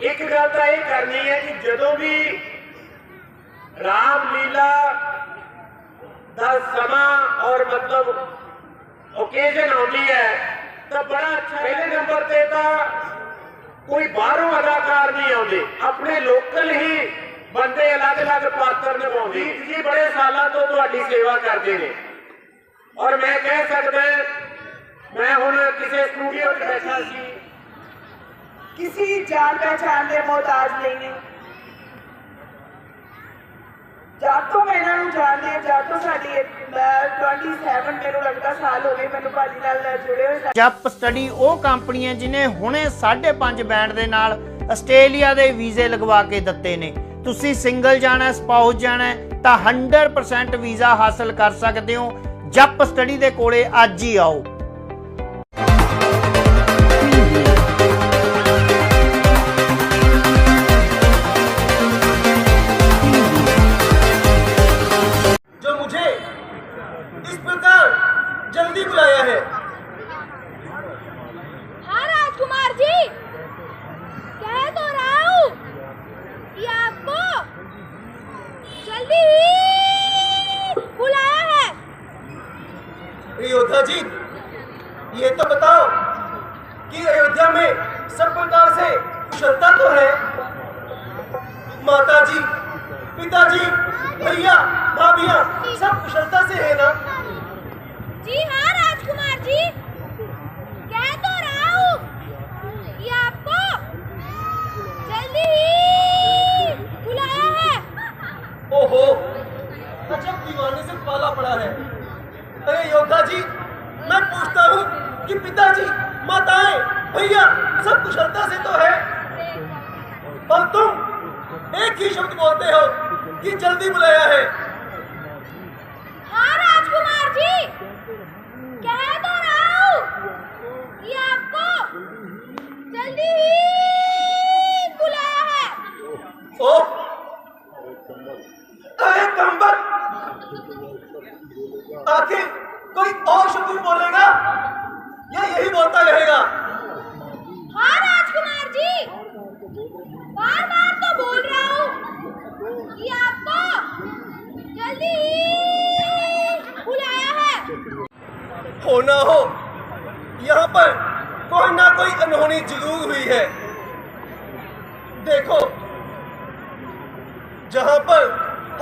ਇੱਕ ਗੱਲ ਤਾਂ ਇਹ ਕਰਨੀ ਹੈ ਕਿ ਜਦੋਂ ਵੀ ਰਾਮ ਲੀਲਾ ਦਾ ਸਮਾਂ ਔਰ ਮਤਲਬ ਓਕੇਜ਼ਨ ਆਉਂਦੀ ਹੈ, ਤਾਂ ਬੜਾ ਅੱਛਾ ਪਹਿਲੇ ਨੰਬਰ ਤੇ ਤਾਂ ਕੋਈ ਬਾਹਰੋਂ ਅਦਾਕਾਰ ਨਹੀਂ ਆਉਂਦੇ। ਆਪਣੇ ਲੋਕਲ ਹੀ ਬੰਦੇ ਅਲੱਗ-ਅਲੱਗ ਪਾਤਰ ਨਿਭਾਉਂਦੇ। ਜੀ, ਬੜੇ ਸਾਲਾਂ ਤੋਂ ਤੁਹਾਡੀ ਸੇਵਾ ਕਰਦੇ ਨੇ। ਔਰ ਮੈਂ ਕਹਿ ਸਕਦਾ, ਮੈਂ ਹੁਣ ਕਿਸੇ ਸਟੂਡੀਓ 'ਚ ਬੈਠਾ ਸੀ। किसी जान पहचान ਦੇ मोहताज नहीं ਨੇ ਜਾਤੋਂ ਮੈਂ ਇਹਨਾਂ ਨੂੰ ਜਾਣਦੀ ਹਾਂ ਜਾਤੋਂ ਸਾਡੀ ਇੱਕ- ਮੈਂ 27 ਮੈਨੂੰ ਲੱਗਦਾ ਸਾਲ ਹੋ ਗਏ ਮੈਨੂੰ ਭਾਜੀ ਨਾਲ ਜੁੜੇ ਹੋਏ ਜੱਪ ਸਟੱਡੀ ਉਹ ਕੰਪਨੀ ਹੈ ਜਿਨੇ ਹੁਣੇ 5.5 ਬੈਂਡ ਦੇ ਨਾਲ ਆਸਟ੍ਰੇਲੀਆ ਦੇ ਵੀਜ਼ੇ ਲਗਵਾ ਕੇ ਦਿੱਤੇ ਨੇ ਤੁਸੀਂ ਸਿੰਗਲ ਜਾਣਾ ਸਪਾਊਸ ਜਾਣਾ ਹੈ ਤਾਂ 100% ਵੀਜ਼ਾ ਹਾਸਲ ਕਰ ਸਕਦੇ ਹੋ ਜੱਪ ਸਟੱਡੀ ਦੇ ਕੋਲੇ ਅੱਜ ਹੀ ਆਓ ही शब्द बोलते हो कि जल्दी बुलाया है। हाँ राजकुमार जी। कह तो रहा हूँ कि आपको जल्दी ही बुलाया है। ओ अरे कंबर! आखिर कोई और शब्द बोलेगा? या यही बोलता रहेगा। हो हो। यहाँ पर कोई ना कोई अनहोनी ज़रूर हुई है। देखो, जहाँ पर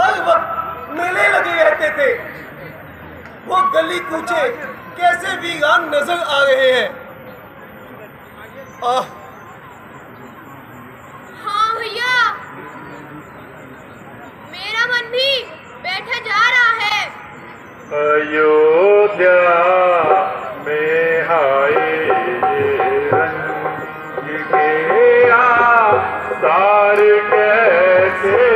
हर वक्त मेले लगे रहते थे, वो गली कूचे कैसे वीरान नज़र आ रहे हैं। आह। हाँ भैया, मेरा मन भी बैठा जा रहा है। अयोध्या में हाय रंग के आसार कैसे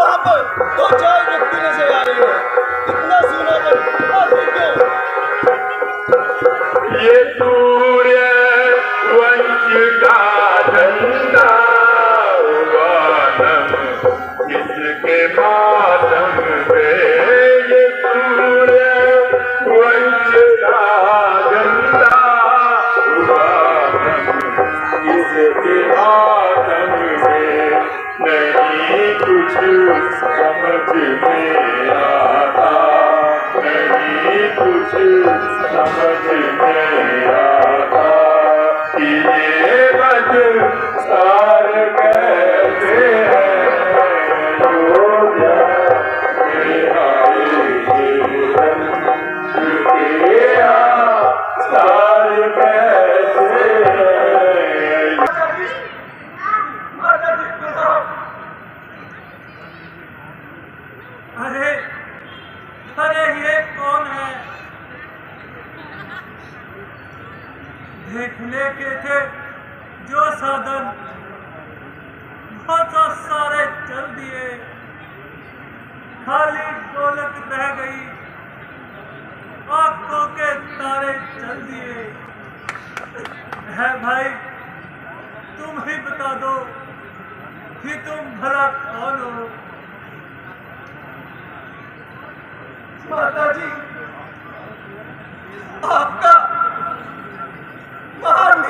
वहां पर दो चार व्यक्ति नजर आ रहे हैं इतना सुनापन ये सूर्य वंश का झंडा किसके माध्यम से ये सूर्य वंश का झंडा किसके माध्यम कुछ समझ में आता नहीं कुछ समझ में आता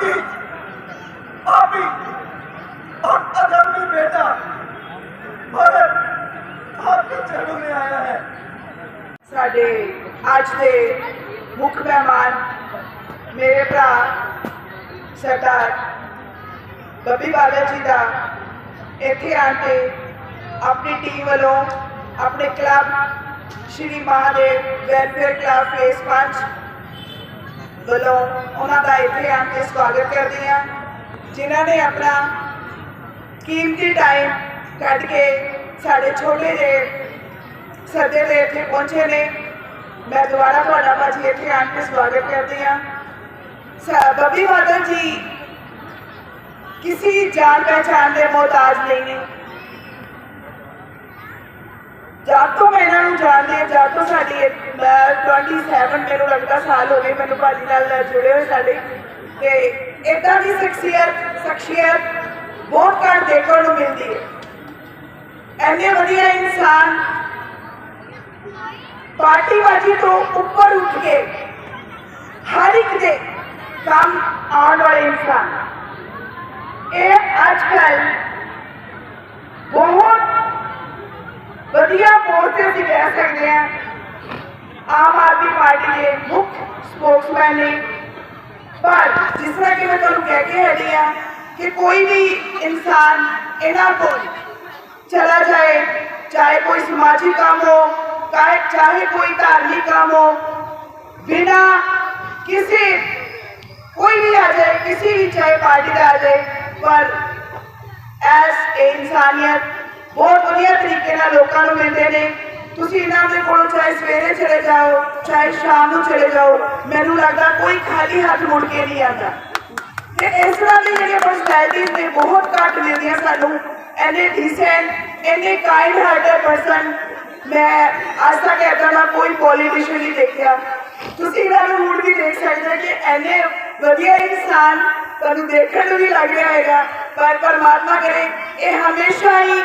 महान नीच पापी और अधर्मी बेटा भरत आपके चरणों में आया है ਸਾਡੇ ਅੱਜ ਦੇ ਮੁੱਖ ਮਹਿਮਾਨ ਮੇਰੇ ਭਰਾ ਸਰਦਾਰ ਬੱਬੀ ਬਾਦਲ ਜੀ ਦਾ ਇੱਥੇ ਆਣ ਕੇ ਆਪਣੀ ਟੀਮ ਵੱਲੋਂ ਆਪਣੇ club Shri Mahadev welfare club phase 5 ਵੱਲੋਂ ਉਹਨਾਂ ਦਾ ਇੱਥੇ ਆਣ ਕੇ ਸਵਾਗਤ ਕਰਦੇ ਹਾਂ। ਜਿਨ੍ਹਾਂ ਨੇ ਆਪਣਾ ਕੀਮਤੀ ਟਾਈਮ ਕੱਢ ਕੇ ਸਾਡੇ ਛੋਟੇ ਜਿਹੇ ਸੱਦੇ ਦੇ ਇੱਥੇ ਪਹੁੰਚੇ ਨੇ। ਮੈਂ ਦੁਬਾਰਾ ਤੁਹਾਡਾ ਭਾਜੀ ਇੱਥੇ ਆਣ ਕੇ ਸਵਾਗਤ ਕਰਦੀ ਹਾਂ। ਸ- ਬੱਬੀ ਬਾਦਲ ਜੀ, ਕਿਸੇ ਜਾਣ ਪਹਿਚਾਣ ਦੇ ਮੁਹਤਾਜ ਨਹੀਂ ਨੇ। ਜਦ ਤੋਂ ਮੈਂ ਇਹਨਾਂ ਨੂੰ ਜਾਣਦੀ ਹਾਂ ਜਦ ਸਾਡੀ 27 ਮੈਨੂੰ ਲੱਗਦਾ ਸਾਲ ਹੋ ਗਏ ਮੈਨੂੰ ਭਾਜੀ ਨਾਲ ਜੁੜੇ ਹੋਏ ਸਾਡੇ। ਤੇ ਇਦਾਂ ਦੀ ਸ਼ਖਸੀਅਤ ਸ਼ਖਸੀਅਤ ਬਹੁਤ ਘੱਟ ਦੇਖਣ ਨੂੰ ਮਿਲਦੀ ਹੈ। ਐਨੇ ਵਧੀਆ ਇਨਸਾਨ ਪਾਰਟੀਬਾਜ਼ੀ ਤੋਂ ਉੱਪਰ ਉੱਠ ਕੇ ਹਰ ਇੱਕ ਦੇ ਕੰਮ ਆਉਣ ਵਾਲੇ ਇਨਸਾਨ। ਇਹ ਅੱਜ ਕੱਲ ਬਹੁਤ ਵਧੀਆ ਪੋਸਟ ਤੇ ਅਸੀਂ ਕਹਿ ਸਕਦੇ ਹਾਂ ਆਮ ਆਦਮੀ ਪਾਰਟੀ ਦੇ ਮੁੱਖ ਸਪੋਕਸਮੈਨ ਨੇ ਪਰ ਜਿਸ ਤਰ੍ਹਾਂ ਕਿ ਮੈਂ ਤੁਹਾਨੂੰ ਕਹਿ ਕੇ ਹਟੀ ਹਾਂ ਕਿ ਕੋਈ ਵੀ ਇਨਸਾਨ ਇਹਨਾਂ ਕੋਲ ਚਲਾ ਜਾਏ ਚਾਹੇ ਕੋਈ ਸਮਾਜਿਕ ਕੰਮ ਹੋ ਚਾਹੇ ਚਾਹੇ ਕੋਈ ਧਾਰਮਿਕ ਕੰਮ ਹੋ ਬਿਨਾ ਕਿਸੇ ਕੋਈ ਵੀ ਆ ਜਾਏ ਕਿਸੇ ਵੀ ਚਾਹੇ ਪਾਰਟੀ ਦਾ ਆ ਜਾਏ ਪਰ ਐਸ ਏ ਇਨਸਾਨੀਅਤ ਬਹੁਤ ਵਧੀਆ ਤਰੀਕੇ ਨਾਲ ਲੋਕਾਂ ਨੂੰ ਮਿਲਦੇ ਨੇ। ਤੁਸੀਂ ਇਹਨਾਂ ਦੇ ਕੋਲੋਂ ਚਾਹੇ ਸਵੇਰੇ ਚਲੇ ਜਾਓ, ਚਾਹੇ ਸ਼ਾਮ ਨੂੰ ਚਲੇ ਜਾਓ, ਮੈਨੂੰ ਲੱਗਦਾ ਕੋਈ ਖਾਲੀ ਹੱਥ ਮੁੜ ਕੇ ਨਹੀਂ ਆਉਂਦਾ। ਤੇ ਇਸ ਤਰ੍ਹਾਂ ਦੀ ਜਿਹੜੀਆਂ ਪਰਸਨੈਲਿਟੀਜ਼ ਨੇ, ਬਹੁਤ ਘੱਟ ਮਿਲਦੀਆਂ ਸਾਨੂੰ। ਐਨੇ ਡੀਸੈਂਟ ਐਨੇ ਕਾਈਂਡ ਹਾਰਟਡ ਪਰਸਨ ਮੈਂ ਅੱਜ ਤੱਕ ਏਦਾਂ ਦਾ ਕੋਈ ਪੋਲੀਟੀਸ਼ੀਅਨ ਨਹੀਂ ਦੇਖਿਆ। ਤੁਸੀਂ ਇਹਨਾਂ ਨੂੰ ਹੁਣ ਵੀ ਦੇਖ ਸਕਦੇ ਕਿ ਐਨੇ ਵਧੀਆ ਇਨਸਾਨ ਤੁਹਾਨੂੰ ਦੇਖਣ ਨੂੰ ਵੀ ਲੱਗ ਰਿਹਾ ਹੈਗਾ। ਪਰ ਪਰਮਾਤਮਾ ਕਰੇ, ਇਹ ਹਮੇਸ਼ਾ ਹੀ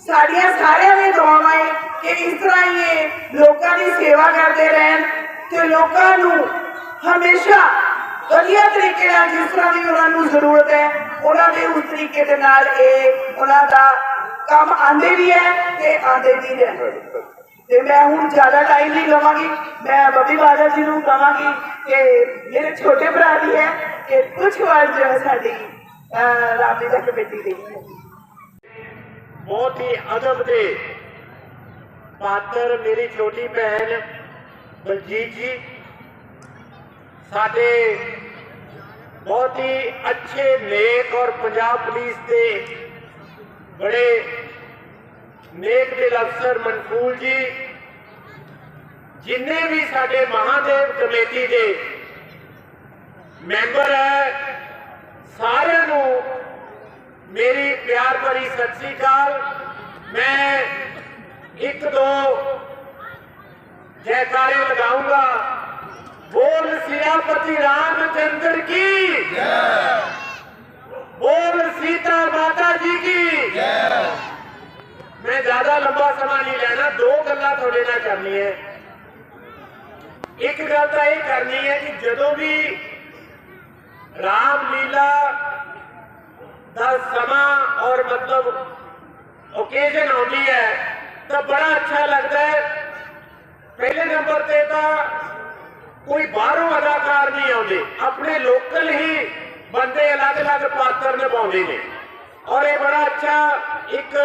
ਸਾਡੀਆਂ ਸਾਰਿਆਂ ਦੀ ਦੁਆਵਾਂ ਹੈ ਕਿ ਇਸ ਤਰ੍ਹਾਂ ਹੀ ਇਹ ਲੋਕਾਂ ਦੀ ਸੇਵਾ ਕਰਦੇ ਰਹਿਣ ਤੇ ਲੋਕਾਂ ਨੂੰ ਹਮੇਸ਼ਾ ਵਧੀਆ ਤਰੀਕੇ ਨਾਲ ਜਿਸ ਤਰ੍ਹਾਂ ਦੀ ਉਹਨਾਂ ਨੂੰ ਜ਼ਰੂਰਤ ਹੈ ਉਹਨਾਂ ਦੇ ਉਸ ਤਰੀਕੇ ਦੇ ਨਾਲ ਇਹ ਉਹਨਾਂ ਦਾ ਕੰਮ ਆਂਦੇ ਵੀ ਹੈ ਤੇ ਆਂਦੇ ਵੀ ਰਹਿਣ ਤੇ ਮੈਂ ਹੁਣ ਜ਼ਿਆਦਾ ਟਾਈਮ ਨਹੀਂ ਲਵਾਂਗੀ ਮੈਂ ਬੱਬੀ ਬਾਜਾ ਜੀ ਨੂੰ ਕਹਾਂਗੀ ਕਿ ਮੇਰੇ ਛੋਟੇ ਭਰਾ ਦੀ ਹੈ ਕਿ ਕੁਝ ਵਾਰ ਜੋ ਹੈ ਸਾਡੀ ਅਹ, ਰਾਮਲੀਲਾ ਕਮੇਟੀ ਦੀ ਬਹੁਤ ਹੀ ਅਦਬ ਦੇ ਪਾਤਰ ਮੇਰੀ ਛੋਟੀ ਭੈਣ ਬਲਜੀਤ ਜੀ। ਸਾਡੇ ਬਹੁਤ ਹੀ ਅੱਛੇ ਨੇਕ ਔਰ ਪੰਜਾਬ ਪੁਲਿਸ ਦੇ ਬੜੇ ਨੇਕ ਦਿਲ ਅਫਸਰ ਮਨਕੂਲ ਜੀ, ਜਿੰਨੇ ਵੀ ਸਾਡੇ ਮਹਾਦੇਵ ਕਮੇਟੀ ਦੇ ਮੈਂਬਰ ਹੈ ਸਾਰੇ ਮੇਰੀ ਪਿਆਰ ਭਰੀ ਸਤਿ ਸ੍ਰੀ ਅਕਾਲ। ਮੈਂ ਇੱਕ ਦੋ ਜੈਕਾਰੇ ਲਗਾਉਂਗਾ ਬੋਲ ਸਿਆਪਤੀ ਰਾਮਚੰਦਰ ਕੀ? ਜੈ ਬੋਲ ਸੀਤਾ ਮਾਤਾ ਜੀ ਕੀ? ਜੈ ਮੈਂ ਜ਼ਿਆਦਾ ਲੰਬਾ ਸਮਾਂ ਨਹੀਂ ਲੈਣਾ, ਦੋ ਗੱਲਾਂ ਤੁਹਾਡੇ ਨਾਲ ਕਰਨੀ ਹੈ ਇੱਕ ਗੱਲ ਤਾਂ ਇਹ ਕਰਨੀ ਹੈ ਕਿ ਜਦੋਂ ਵੀ ਰਾਮ ਲੀਲਾ ਦਾ ਸਮਾਂ ਔਰ ਮਤਲਬ ਓਕੇਜ਼ਨ ਆਉਂਦੀ ਹੈ, ਤਾਂ ਬੜਾ ਅੱਛਾ ਲੱਗਦਾ ਹੈ। ਪਹਿਲੇ ਨੰਬਰ ਤੇ ਤਾਂ ਕੋਈ ਬਾਹਰੋਂ ਅਦਾਕਾਰ ਨਹੀਂ ਆਉਂਦੇ। ਆਪਣੇ ਲੋਕਲ ਹੀ ਬੰਦੇ ਅਲੱਗ-ਅਲੱਗ ਪਾਤਰ ਨਿਭਾਉਂਦੇ ਨੇ। ਔਰ ਇਹ ਬੜਾ ਅੱਛਾ ਇੱਕ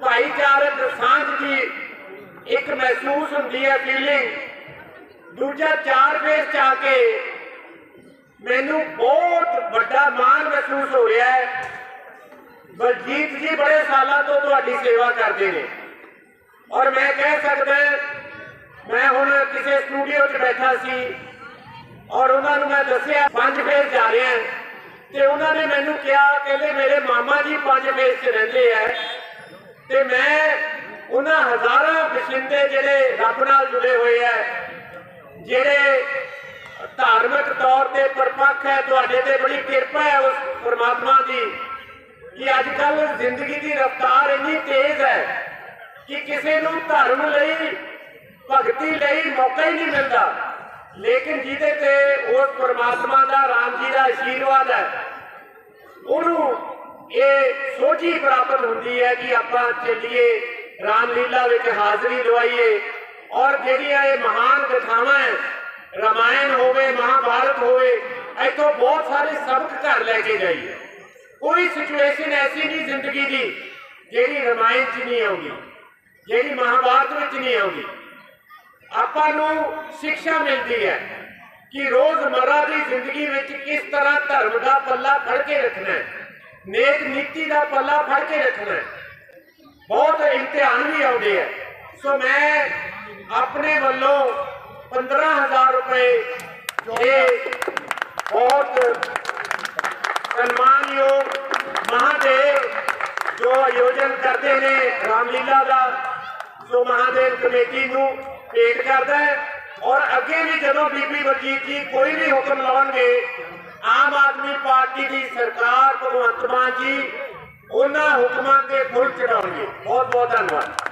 ਭਾਈਚਾਰਕ ਸਾਂਝ ਦੀ ਇੱਕ ਮਹਿਸੂਸ ਹੁੰਦੀ ਹੈ ਫੀਲਿੰਗ ਦੂਜਾ ਚਾਰ ਫੇਸ ਚ ਆ ਕੇ ਮੈਨੂੰ ਬਹੁਤ ਵੱਡਾ ਮਾਣ ਮਹਿਸੂਸ ਹੋ ਰਿਹਾ ਹੈ। ਬਲਜੀਤ ਜੀ ਬੜੇ ਸਾਲਾਂ ਤੋਂ ਤੁਹਾਡੀ ਸੇਵਾ ਕਰਦੇ ਨੇ। ਔਰ ਮੈਂ ਕਹਿ ਸਕਦਾ ਮੈਂ ਹੁਣ ਕਿਸੇ ਸਟੂਡੀਓ 'ਚ ਬੈਠਾ ਸੀ ਔਰ ਉਹਨਾਂ ਨੂੰ ਮੈਂ ਦੱਸਿਆ, ਪੰਜ ਫੇਸ ਜਾ ਰਹੇ ਆ ਤੇ ਉਹਨਾਂ ਨੇ ਮੈਨੂੰ ਕਿਹਾ, ਕਹਿੰਦੇ ਮੇਰੇ ਮਾਮਾ ਜੀ ਪੰਜ ਫੇਸ 'ਚ ਰਹਿੰਦੇ ਆ। ਤੇ ਮੈਂ ਉਹਨਾਂ ਹਜ਼ਾਰਾਂ ਵਸਿੰਦੇ ਜਿਹੜੇ ਰੱਬ ਨਾਲ ਜੁੜੇ ਹੋਏ ਆ, ਜਿਹੜੇ ਧਾਰਮਿਕ ਤੌਰ ਤੇ ਪਰਪੱਖ ਹੈ, ਤੁਹਾਡੇ ਤੇ ਬੜੀ ਕਿਰਪਾ ਹੈ ਉਸ ਪਰਮਾਤਮਾ ਦੀ ਕਿ ਅੱਜ ਕੱਲ ਜ਼ਿੰਦਗੀ ਦੀ ਰਫ਼ਤਾਰ ਇੰਨੀ ਤੇਜ਼ ਹੈ ਕਿ ਕਿਸੇ ਨੂੰ ਧਰਮ ਲਈ, ਭਗਤੀ ਲਈ ਮੌਕਾ ਹੀ ਨਹੀਂ ਮਿਲਦਾ। ਲੇਕਿਨ ਜਿਹਦੇ ਤੇ ਉਸ ਪਰਮਾਤਮਾ ਦਾ, ਰਾਮ ਜੀ ਦਾ ਆਸ਼ੀਰਵਾਦ ਹੈ, ਉਹਨੂੰ ਇਹ ਸੋਝੀ ਪ੍ਰਾਪਤ ਹੁੰਦੀ ਹੈ ਕਿ ਆਪਾਂ ਚੱਲੀਏ, ਰਾਮਲੀਲਾ ਵਿੱਚ ਹਾਜ਼ਰੀ ਲਵਾਈਏ ਔਰ ਜਿਹੜੀਆਂ ਇਹ ਮਹਾਨ ਕਥਾਵਾਂ ਹੈ ਰਮਾਇਣ ਹੋਵੇ, ਮਹਾਭਾਰਤ ਹੋਵੇ, ਇੱਥੋਂ ਬਹੁਤ ਸਾਰੇ ਸਬਕ ਘਰ ਲੈ ਕੇ ਜਾਈਏ ਕੋਈ ਸਿਚੁਏਸ਼ਨ ਐਸੀ ਨਹੀਂ ਜ਼ਿੰਦਗੀ ਦੀ ਜਿਹੜੀ ਰਾਮਾਇਣ 'ਚ ਨਹੀਂ ਆਉਂਦੀ, ਜਿਹੜੀ ਮਹਾਭਾਰਤ ਵਿੱਚ ਨਹੀਂ ਆਉਂਦੀ। ਆਪਾਂ ਨੂੰ ਸਿੱਖਿਆ ਮਿਲਦੀ ਹੈ ਕਿ ਰੋਜ਼ਮਰਰਾ ਦੀ ਜ਼ਿੰਦਗੀ ਵਿੱਚ ਕਿਸ ਤਰ੍ਹਾਂ ਧਰਮ ਦਾ ਪੱਲਾ ਫੜ ਕੇ ਰੱਖਣਾ ਹੈ, ਨੇਕ ਨੀਤੀ ਦਾ ਪੱਲਾ ਫੜ ਕੇ ਰੱਖਣਾ ਹੈ। ਬਹੁਤ ਇਮਤਿਹਾਨ ਵੀ ਆਉਂਦੇ ਆ ਸੋ ਮੈਂ ਆਪਣੇ ਵੱਲੋਂ 15000 ਰੁਪਏ ਇਹ ਬਹੁਤ ਸਨਮਾਨਯੋਗ ਮਹਾਦੇਵ ਜੋ ਆਯੋਜਨ ਕਰਦੇ ਨੇ ਰਾਮਲੀਲਾ ਦਾ ਸੋ ਮਹਾਦੇਵ ਕਮੇਟੀ ਨੂੰ ਭੇਟ ਕਰਦਾ ਹੈ ਔਰ ਅੱਗੇ ਵੀ ਜਦੋਂ ਬੀਬੀ ਵਜੀਦ ਜੀ ਕੋਈ ਵੀ ਹੁਕਮ ਲਾਉਣਗੇ ਆਮ ਆਦਮੀ ਪਾਰਟੀ ਦੀ ਸਰਕਾਰ ਭਗਵੰਤ ਮਾਨ ਜੀ ਉਹਨਾਂ ਹੁਕਮਾਂ ਤੇ ਫੁੱਲ ਚੜਾਉਣਗੇ ਬਹੁਤ ਬਹੁਤ ਧੰਨਵਾਦ